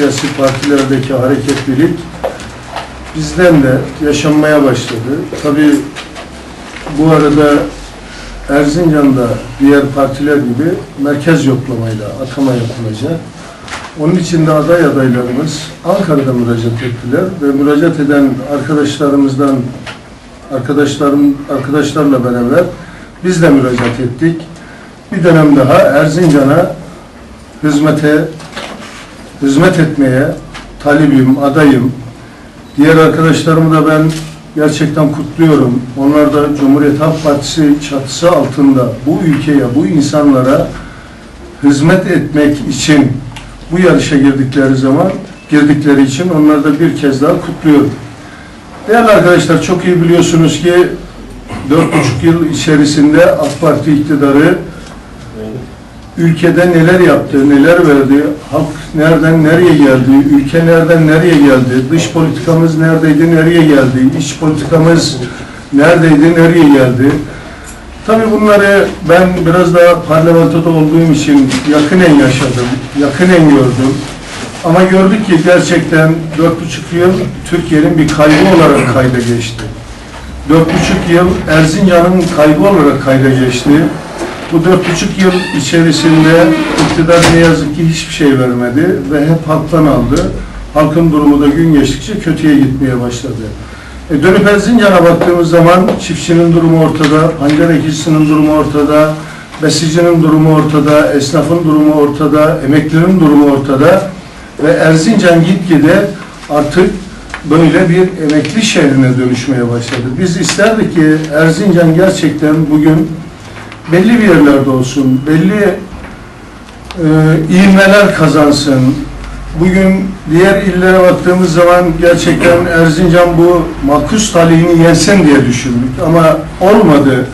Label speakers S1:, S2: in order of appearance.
S1: siyasi partilerdeki hareketlilik bizden de yaşanmaya başladı. Tabii bu arada Erzincan'da diğer partiler gibi merkez yoklamayla atama yapılacak. Onun için de aday adaylarımız Ankara'da müracaat ettiler ve müracaat eden arkadaşlarımızdan arkadaşlarım arkadaşlarla beraber biz de müracaat ettik. Bir dönem daha Erzincan'a hizmete hizmet etmeye talibim, adayım. Diğer arkadaşlarımı da ben gerçekten kutluyorum. Onlar da Cumhuriyet Halk Partisi çatısı altında bu ülkeye, bu insanlara hizmet etmek için bu yarışa girdikleri zaman, girdikleri için onları da bir kez daha kutluyorum. Değerli arkadaşlar çok iyi biliyorsunuz ki dört buçuk yıl içerisinde AK Parti iktidarı ülkede neler yaptı, neler verdi, halk nereden nereye geldi, ülke nereden nereye geldi, dış politikamız neredeydi, nereye geldi, iç politikamız neredeydi, nereye geldi. Tabii bunları ben biraz daha parlamentoda olduğum için yakinen yaşadım, yakinen gördüm. Ama gördük ki gerçekten dört buçuk yıl Türkiye'nin bir kaybı olarak kayda geçti. Dört buçuk yıl Erzincan'ın kaybı olarak kayda geçti. Bu dört buçuk yıl içerisinde iktidar ne yazık ki hiçbir şey vermedi ve hep halktan aldı. Halkın durumu da gün geçtikçe kötüye gitmeye başladı. E dönüp Erzincan'a baktığımız zaman çiftçinin durumu ortada, pancar ekişçisinin durumu ortada, besicinin durumu ortada, esnafın durumu ortada, emeklinin durumu ortada ve Erzincan gitgide artık böyle bir emekli şehrine dönüşmeye başladı. Biz isterdik ki Erzincan gerçekten bugün belli bir yerlerde olsun, belli e, kazansın. Bugün diğer illere baktığımız zaman gerçekten Erzincan bu makus talihini yensin diye düşündük ama olmadı.